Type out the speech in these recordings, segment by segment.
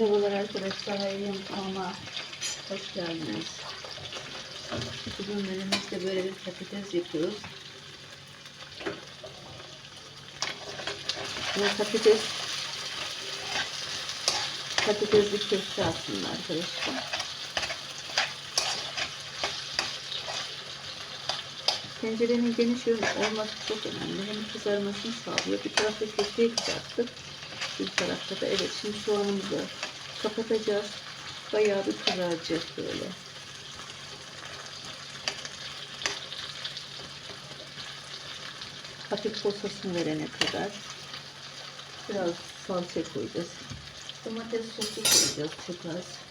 Merhabalar arkadaşlar, hayırlı mutfağıma hoş geldiniz. Bugün menümüzde böyle bir patates yapıyoruz. Ve patates patatesli köfte aslında arkadaşlar. Tencerenin geniş olması çok önemli. Hem kızarmasını sağlıyor. Bir tarafta köfteyi kızarttık. Bir tarafta da evet şimdi soğanımızı kapatacağız. Bayağı bir kızaracak böyle. Hafif posasını verene kadar biraz salça koyacağız. Domates sosu koyacağız çok az.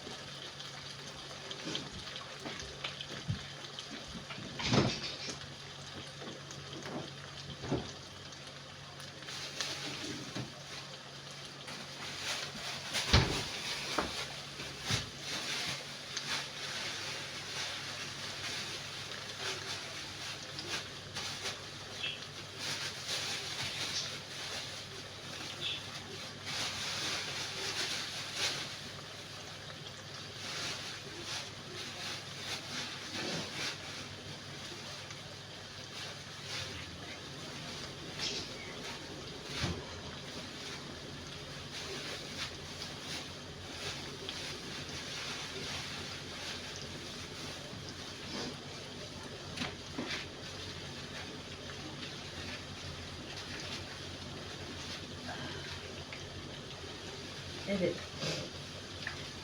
Evet.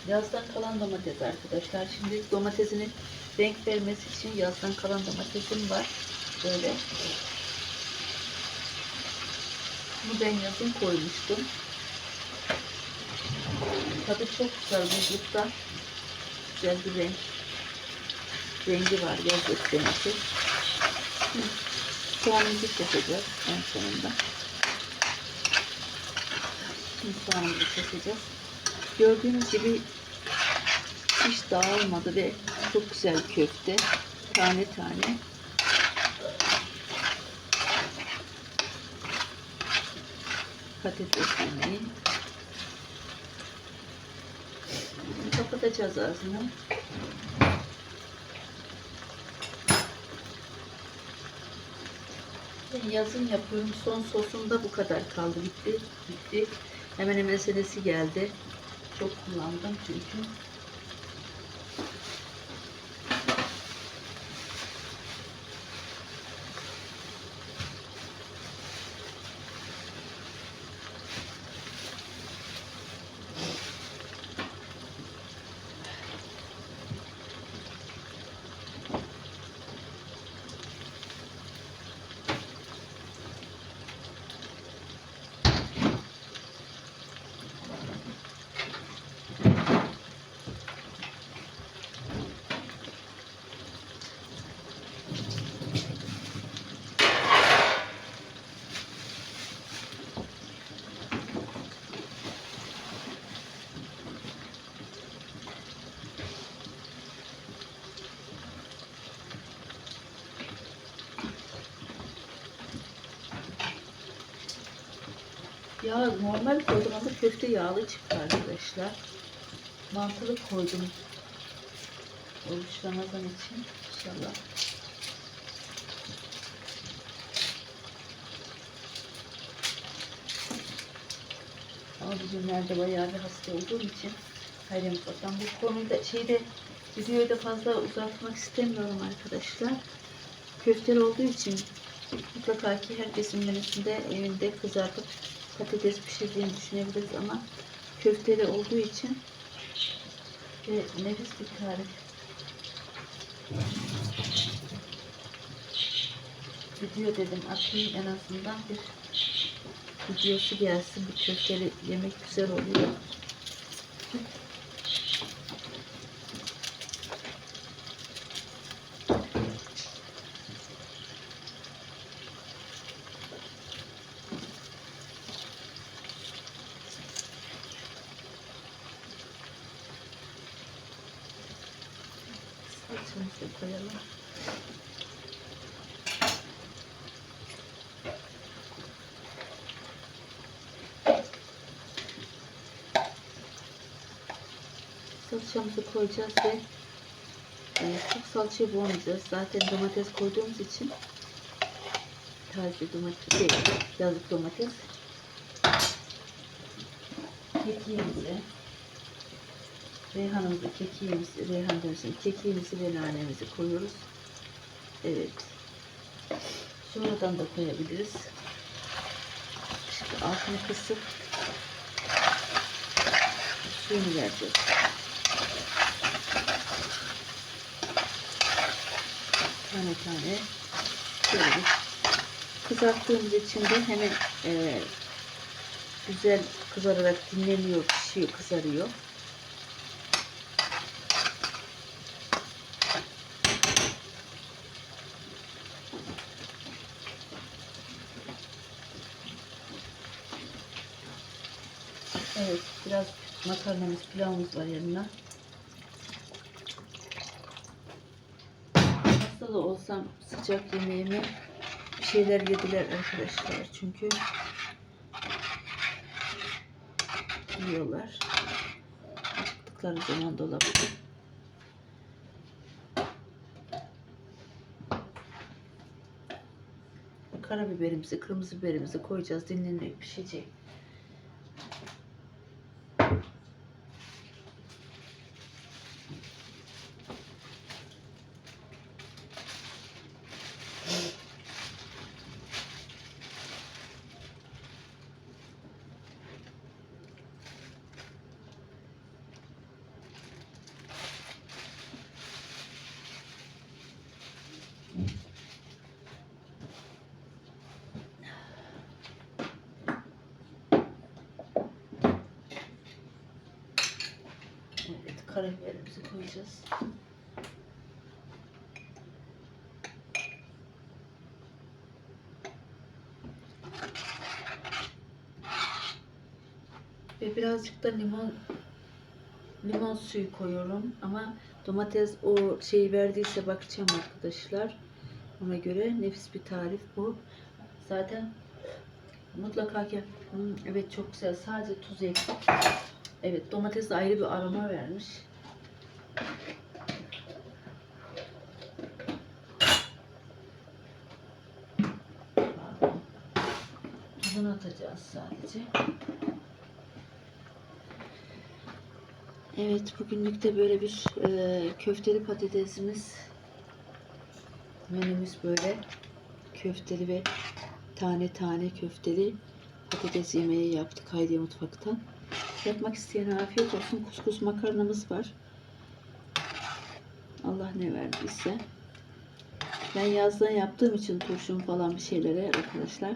Yazdan kalan domates arkadaşlar. Şimdi domatesinin renk vermesi için yazdan kalan domatesim var. Böyle. Bunu ben yazın koymuştum. Tadı çok güzel buzlukta. Güzel bir renk. Rengi var yaz domates. Soğanımızı keseceğiz en sonunda. Şimdi soğanımızı keseceğiz. Gördüğünüz gibi hiç dağılmadı ve çok güzel köfte. Tane tane. Patates yemeği. Şimdi kapatacağız ağzını. Ben yazın yapıyorum. Son sosumda bu kadar kaldı. Bitti. Bitti. Hemen hemen senesi geldi. Çok kullandım çünkü. Ya normal koydum köfte yağlı çıktı arkadaşlar. Mantılı koydum. Oruç Ramazan için inşallah. Ama bugünlerde bayağı bir hasta olduğum için hayır mutfaktan bu konuyu da şeyde videoyu da fazla uzatmak istemiyorum arkadaşlar. Köfteler olduğu için mutlaka ki herkesin menüsünde evinde kızartıp patates pişirdiğini düşünebiliriz ama köfteli olduğu için ve nefis bir tarif. Video dedim atayım en azından bir videosu gelsin. Bu köfteli yemek güzel oluyor. Salçamızı koyalım. salçamızı koyacağız ve e, çok salçayı boğmayacağız. Zaten domates koyduğumuz için taze domates değil, yazlık domates. Kekiğimizi, reyhanımızı, kekiğimizi, reyhan demişim, kekiğimizi ve nanemizi koyuyoruz. Evet. Sonradan da koyabiliriz. Şimdi altını kısıp suyunu vereceğiz. Tane tane şöyle kızarttığımız için de hemen e, güzel kızararak dinleniyor, pişiyor, kızarıyor. Evet, biraz makarnamız, pilavımız var yanına. Hasta da olsam sıcak yemeğimi bir şeyler yediler arkadaşlar. Çünkü yiyorlar. Acıktıkları zaman dolapta. Karabiberimizi, kırmızı biberimizi koyacağız. Dinlenmeye pişecek. Evet, karabiberimizi koyacağız. Ve birazcık da limon limon suyu koyuyorum ama domates o şeyi verdiyse bakacağım arkadaşlar. Ona göre nefis bir tarif bu. Zaten mutlaka ki evet çok güzel. Sadece tuz eksik. Evet domates de ayrı bir aroma vermiş. Tuzunu atacağız sadece. Evet bugünlük de böyle bir e, köfteli patatesimiz menümüz böyle köfteli ve tane tane köfteli patates yemeği yaptık Haydiye Mutfak'tan. Yapmak isteyene afiyet olsun. Kuskus makarnamız var. Allah ne verdiyse. Ben yazdan yaptığım için turşum falan bir şeylere arkadaşlar.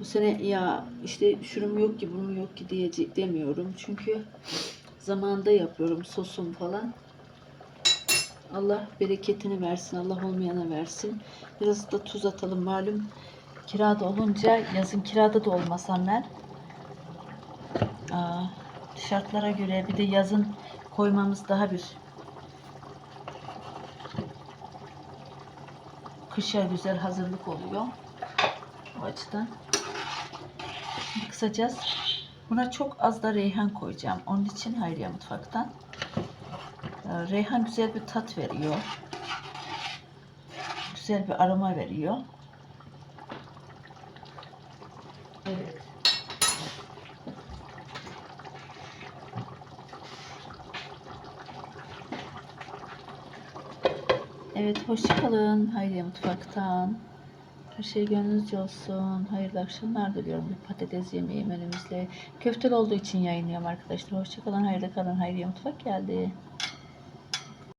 Bu sene ya işte şurum yok ki bunun yok ki diyecek demiyorum. Çünkü zamanında yapıyorum sosum falan. Allah bereketini versin. Allah olmayana versin. Biraz da tuz atalım malum. Kirada olunca yazın kirada da olmasam ben şartlara göre bir de yazın koymamız daha bir kışa güzel hazırlık oluyor. O açıdan. Şimdi kısacağız. Buna çok az da reyhan koyacağım. Onun için Hayriye Mutfak'tan. Ee, Reyhan güzel bir tat veriyor. Güzel bir aroma veriyor. Evet. Evet, hoşçakalın. Hayriye Mutfak'tan. Her şey gönlünüzce olsun. Hayırlı akşamlar diliyorum. Bir patates yemeği menümüzle. Köfteli olduğu için yayınlıyorum arkadaşlar. Hoşçakalın. Hayırlı kalın. Hayriye Mutfak geldi.